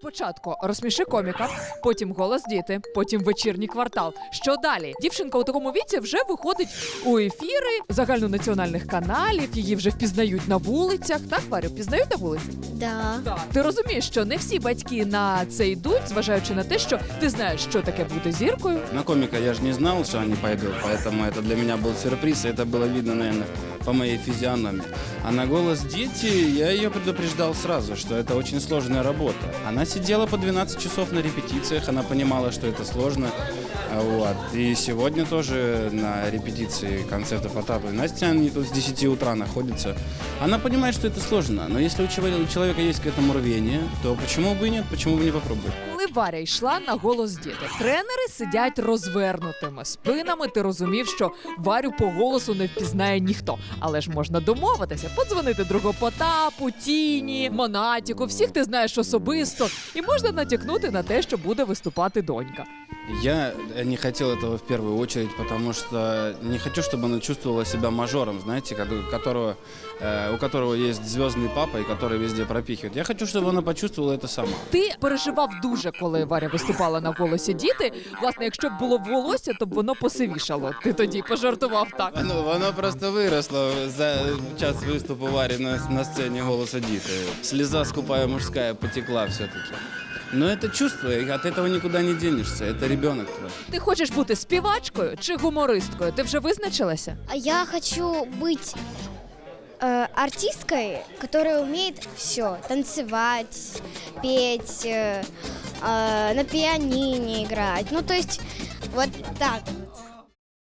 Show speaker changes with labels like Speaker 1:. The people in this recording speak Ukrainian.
Speaker 1: Спочатку розсміши коміка, потім голос діти, потім вечірній квартал. Що далі? Дівчинка у такому віці вже виходить у ефіри загальнонаціональних каналів. Її вже впізнають на вулицях. Так, Варю, впізнають на вулиці?
Speaker 2: Да.
Speaker 1: Так. Ти розумієш, що не всі батьки на це йдуть, зважаючи на те, що ти знаєш, що таке бути зіркою.
Speaker 3: На комика я же не знал, что они пойдут, поэтому это для меня был сюрприз, и это было видно, наверное, по моей физиономии. А на голос дети я ее предупреждал сразу, что это очень сложная работа. Она сидела по 12 часов на репетициях, она понимала, что это сложно. А Вот. И сегодня тоже на репетиции концерта Потапа и Настя, они тут с 10 утра находятся. Она понимает, что это сложно, но если у человека, есть к этому рвение, то почему бы и нет, почему бы не попробовать?
Speaker 1: Коли Варя йшла на голос діти, тренери сидять розвернутими спинами. Ти розумів, що Варю по голосу не впізнає ніхто. Але ж можна домовитися, подзвонити другу Потапу, Тіні, Монатіку. Всіх ти знаєш особисто, і можна натякнути на те, що буде виступати донька.
Speaker 3: Я не хотел этого в первую очередь, потому что не хочу, чтобы она чувствовала себя мажором, знаете, ко- которого, э, у которого есть звездный папа и который везде пропихивает. Я хочу, чтобы она почувствовала это сама.
Speaker 1: Ти переживав дуже, коли Варя виступала на голосі діти. Власне, якщо б було волосся, то б воно посивішало. Ти тоді пожартував так.
Speaker 3: Оно, оно просто выросло за час выступа Вари на, на сцене «Голоса Диты». Слеза скупая мужская потекла все-таки. Но это чувство, и от этого никуда не денешься. Это ребенок твой.
Speaker 1: Ти хочеш бути співачкою чи гумористкою? Ти вже визначилася?
Speaker 2: А я хочу быть э, артисткой, которая умеет все. Танцевать, петь, э, э, на пианине играть. Ну, то есть, вот так.